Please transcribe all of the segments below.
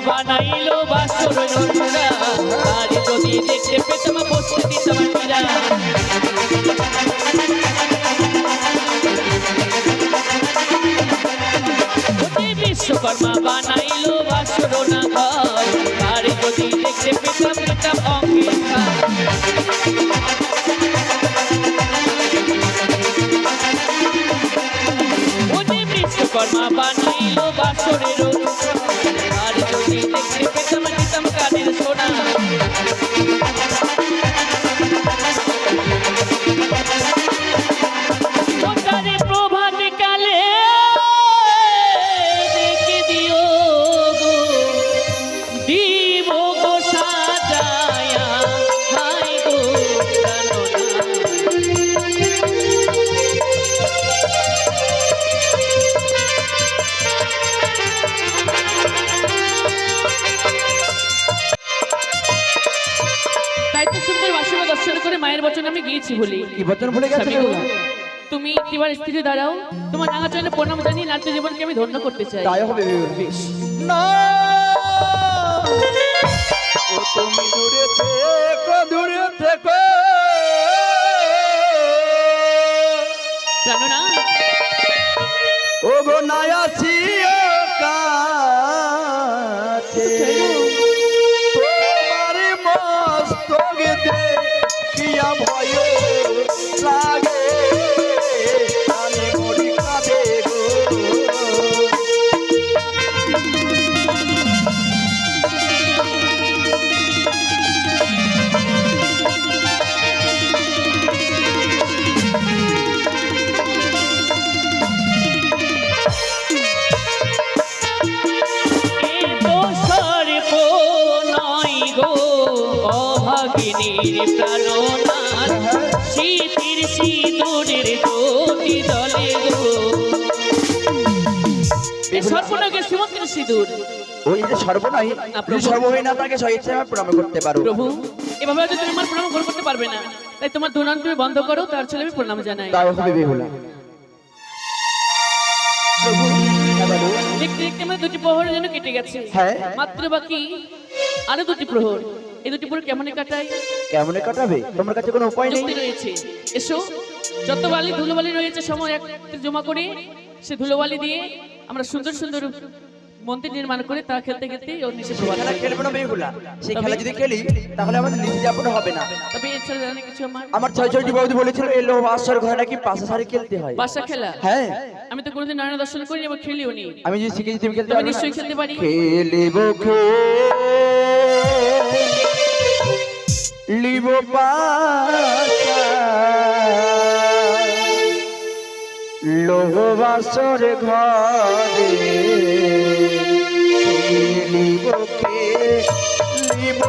বানাইলো বাসর নন্দুরা আর যদি দেখতে পেতাম বসতে দিতাম মীরা ওরে বিশ্বকর্মা বানাইলো বাসর না ঘর বচন বলে কি বচন ভুলে গেছে তুমি একটিবার স্থির দাঁড়াও। তোমার নাগা চরণে প্রণাম জানিয়ে নাট্য জীবনকে আমি ধন্য করতে চাই। তাই হবে বেশ না। ও তুমি দূরে সিঁদুর। ওই যে সর্বনয় আপনি সর্বহীন আপনাকে স্বইচ্ছা প্রণাম করতে পারো। প্রভু এভাবে হয়তো তুমি আমার প্রণাম করতে পারবে না। তাই তোমার তুমি বন্ধ করো তার ছেলে আমি প্রণাম জানাই। তাই হবে বেহুলা প্রভু দেখতে দেখতে দুটি প্রহর যেন কেটে গেছে। হ্যাঁ। মাত্র বাকি আরও দুটি প্রহর। এই দুটি প্রহর কেমন কাটাই কেমনে কাটাবে? তোমার কাছে কোনো উপায় নেই। রয়েছে। এসো যত বালি ধুলোবালি রয়েছে সময় এক জমা করে সে ধুলোবালি দিয়ে আমরা সুন্দর সুন্দর মন্দির নির্মাণ করে তা খেলতে খেলতে ওর নিচে খেলা। খেলব না বেহুলা সেই খেলা যদি খেলি তাহলে আমাদের নিজে যাপন হবে না। তবে এছাড়া জানে কিছু আমার আমার ছয় ছয়টি বৌদি বলেছিল এই লোহ বাসর ঘরে নাকি পাশে সারি খেলতে হয়? বাসা খেলা? হ্যাঁ। আমি তো কোনোদিন নয়ন দর্শন করিনি এবং খেলিও নি। আমি যদি শিখেছি তুমি খেলতে না? নিশ্চয়ই খেলতে পারি। খেলিব খেলিব লোহ বাসর ঘরে। নিবকে খেলিব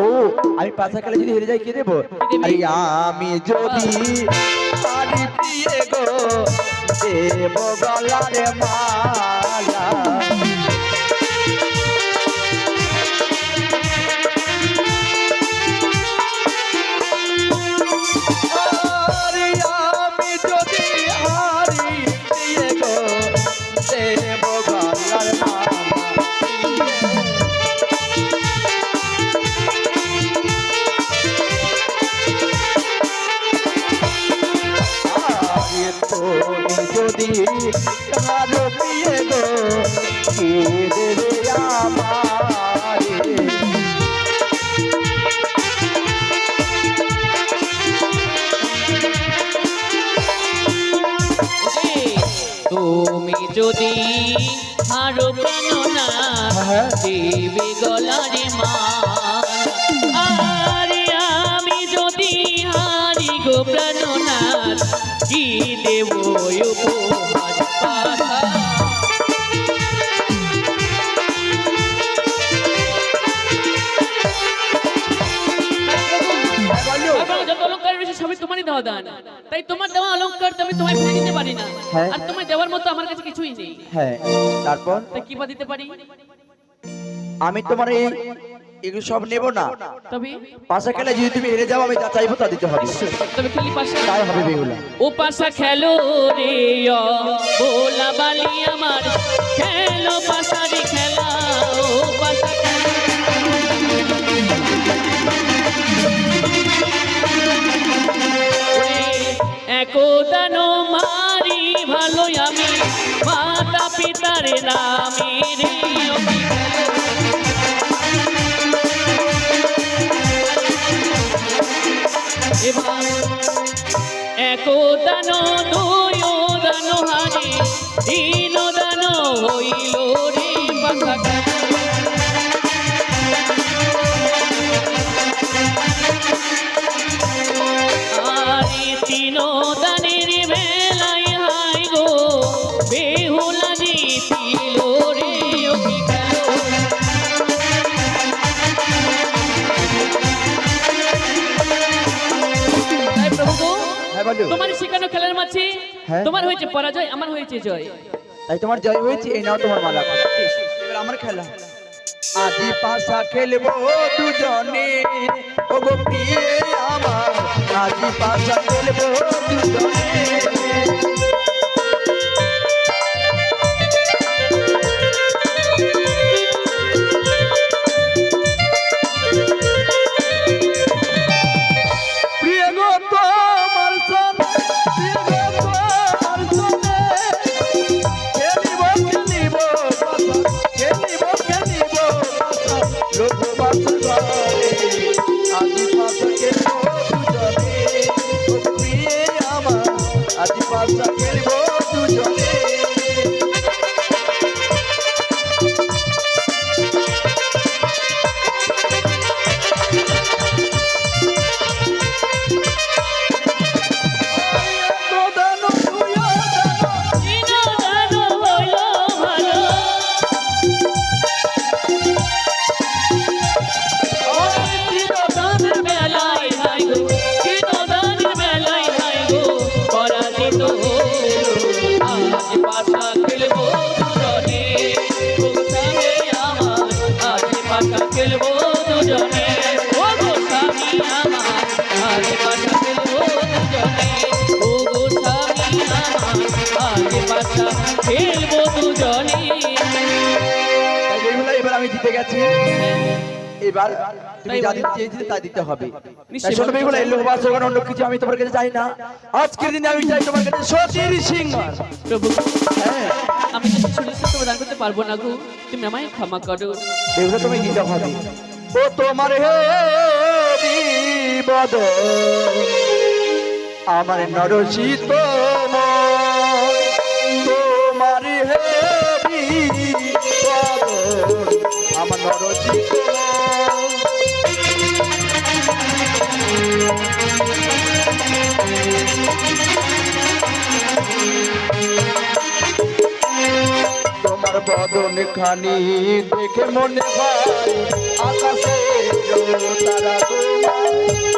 ও আমি পাশা খেলে যদি হেরে যাই কে দেবো আরে আমি যদি পারি প্রিয়ে গো দেব গলারে মালা তুমি যদি আরও প্রাণনা হ্যাঁ। দেবে গলারে মান আরে আমি যদি হারি গো প্রাণনাথ কি দেব উপহার সবই তোমারই দেওয়া দান তাই তোমার দেওয়া অলংকার আমি তোমায় ফিরে দিতে পারি না। হ্যাঁ। আর তোমায় দেওয়ার মতো আমার কাছে কিছুই নেই। হ্যাঁ তারপর? তাই কি বা দিতে পারি? আমি তোমার এই এগুলো সব নেব না। তবে? পাশা খেলে যদি তুমি হেরে যাও আমি যা চাইব তা দিতে হবে। তবে খেলি পাশে তাই হবে বেহুলা ও পাশা খেলো রে বোলা বালি আমার। খেলো পাশারি খেলা ও পাশা খেলো। পিতার নামে রে ও কি খেলো। এবার একো দান দুই দান হারি তোমার শেখানো খেলার মাঝে হ্যাঁ। তোমার হয়েছে পরাজয় আমার হয়েছে জয়। তাই তোমার জয় হয়েছে এই নাও তোমার মালা। এবার আমার খেলা। আজি পাশা খেলব দুজনে ও গো প্রিয়ে আমার। আজি পাশা খেলব দুজনে। গেছি এবার তুমি যা দিতে চেয়েছিলে তা দিতে হবে। শোনো। বেহুলা এলো বাস ওখানে অন্য কিছু আমি তোমার কাছে চাই না। আজকের দিনে আমি চাই তোমার কাছে সতীর সিংহ প্রভু আমি যদি শুনেছি প্রদান করতে পারব না গো। তুমি আমায় ক্ষমা করো। বেহুলা তুমি দিতে হবে। ও তোমার হে বদ আমার নরসিত বদন খানি দেখে মনে হয় আকাশে তারা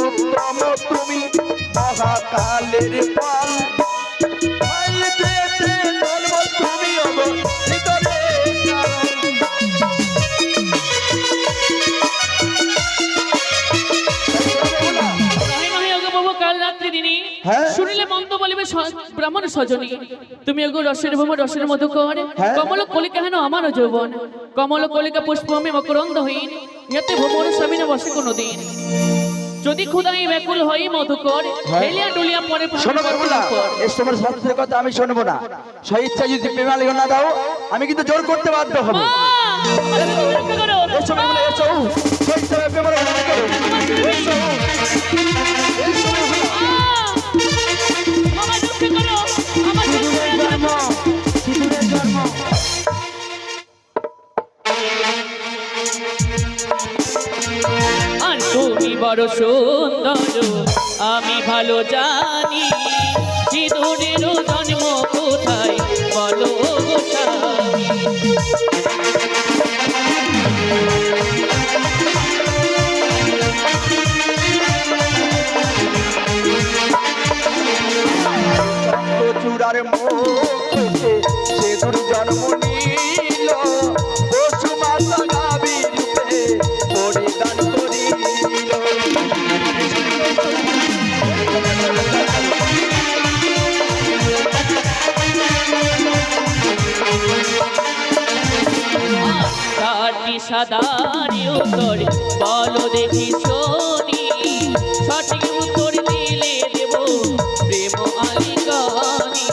উত্তম তুমি মহাকালের পাল হ্যাঁ? শুনিলে মন্দ বলিবে ব্রাহ্মণ সজনী। তুমি ওগো রসের ভূম রসের মধু কর। হ্যাঁ? কমল কলিকা হেন আমার যৌবন। কমল কলিকা পুষ্প আমি মকরন্দ হইন। ইয়াতে ভ্রমণ স্বামী না বসে কোনো দিন যদি খুদাই ব্যাকুল হই মধুকর হ্যাঁ? হেলিয়া ডুলিয়া পরে শোনো বাবুলা এই তোমার স্বার্থের কথা আমি শুনব না। স্বেচ্ছা যদি প্রেমালি না দাও আমি কিন্তু জোর করতে বাধ্য হব। এসো বাবুলা এসো। স্বেচ্ছা প্রেমালি না করো বড় সুন্দর, আমি ভালো জানি সিঁদুরের জন্ম কোথায়, বলো স্বামী। চূড়ার মুখে সেদুর জন্ম নিল সাদারি উত্তর। বলো দেখি সোনি সঠিক উত্তর দিলে দেব প্রেম আলিঙ্গনি।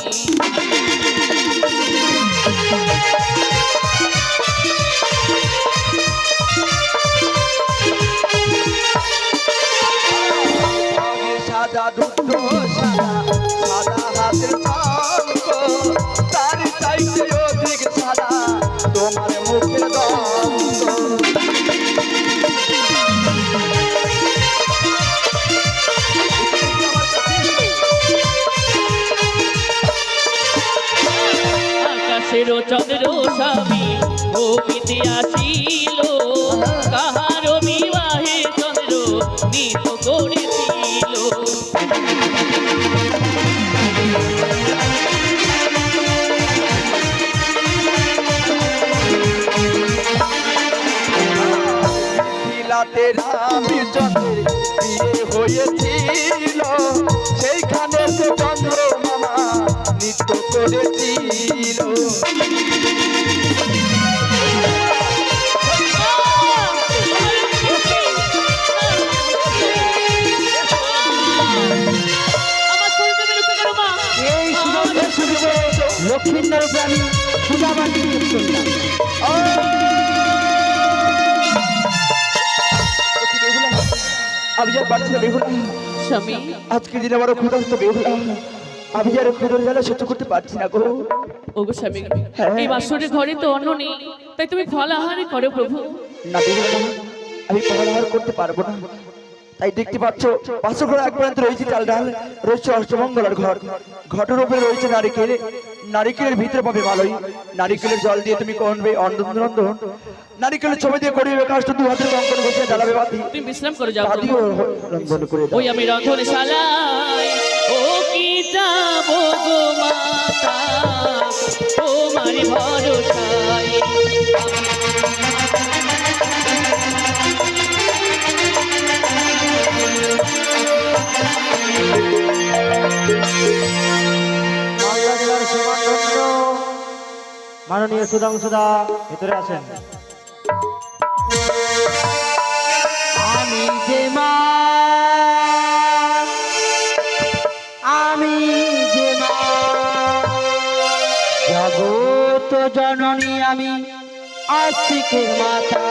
চন্দ্র স্বামী ভূমিতে আসিল। কাহার বিবাহে চন্দ্র নিত করেছিল বিলাতে রামচন্দ্রের বিয়ে হয়েছিল আমি যার পারছি না বেহুলা। স্বামী। আজকে দিন আমারও ক্ষুধার্ত বেহুলা। আমি যার ক্ষুধার জ্বালা সহ্য করতে পারছি না গো। ওগো স্বামী। এই বাসরের ঘরে তো অন্ন নেই তাই তুমি ফল আহারে করো প্রভু। না বেহুলা আমি পড়ালেখার করতে পারব না। তাই দেখতে পাচ্ছ পাঁচশো ঘর এক পর্যন্ত রয়েছে চাল ডাল রয়েছে অষ্টমঙ্গলার ঘর। ঘটের উপরে রয়েছে নারিকেল। নারিকেলের ভিতরে পাবে ভালোই নারিকেলের জল দিয়ে তুমি করবে অন্দন নারিকেলের ছবি দিয়ে করবে কাজটা দু হাতের বসে জ্বালাবে বাতি। তুমি বিশ্রাম করে যাও। বাতিও রন্ধন করে ওই আমি রন্ধন ও কি যাব গো মাতা? ও মারি মাননীয় সুধাংশুদা ভিতরে আছেন আমি যে জগত জননী আমি মাতা।